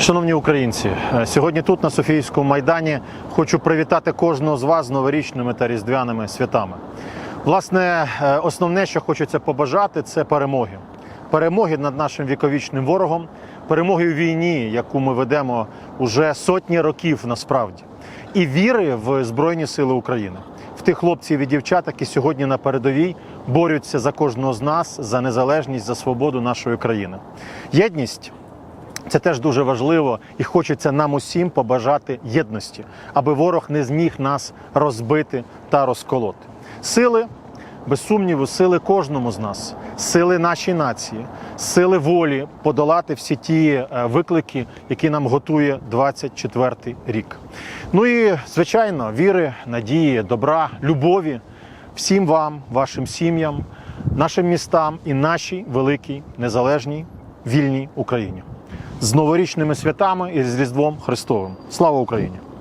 Шановні українці, е, сьогодні тут на Софійському майдані хочу привітати кожного з вас з новорічними та різдвяними святами. Власне, е, основне, що хочеться побажати, це перемоги. Перемоги над нашим віковічним ворогом, перемоги у війні, яку ми ведемо уже сотні років насправді, і віри в Збройні Сили України, в тих хлопців і дівчат, які сьогодні на передовій борються за кожного з нас, за незалежність, за свободу нашої країни. Єдність це теж дуже важливо, і хочеться нам усім побажати єдності, аби ворог не зміг нас розбити та розколоти. Сили, без сумніву, сили кожному з нас, сили нашої нації, сили волі подолати всі ті е, виклики, які нам готує 24-й рік. Ну і звичайно, віри, надії, добра, любові всім вам, вашим сім'ям, нашим містам і нашій великій незалежній вільній Україні з новорічними святами і з Різдвом Христовим. Слава Україні!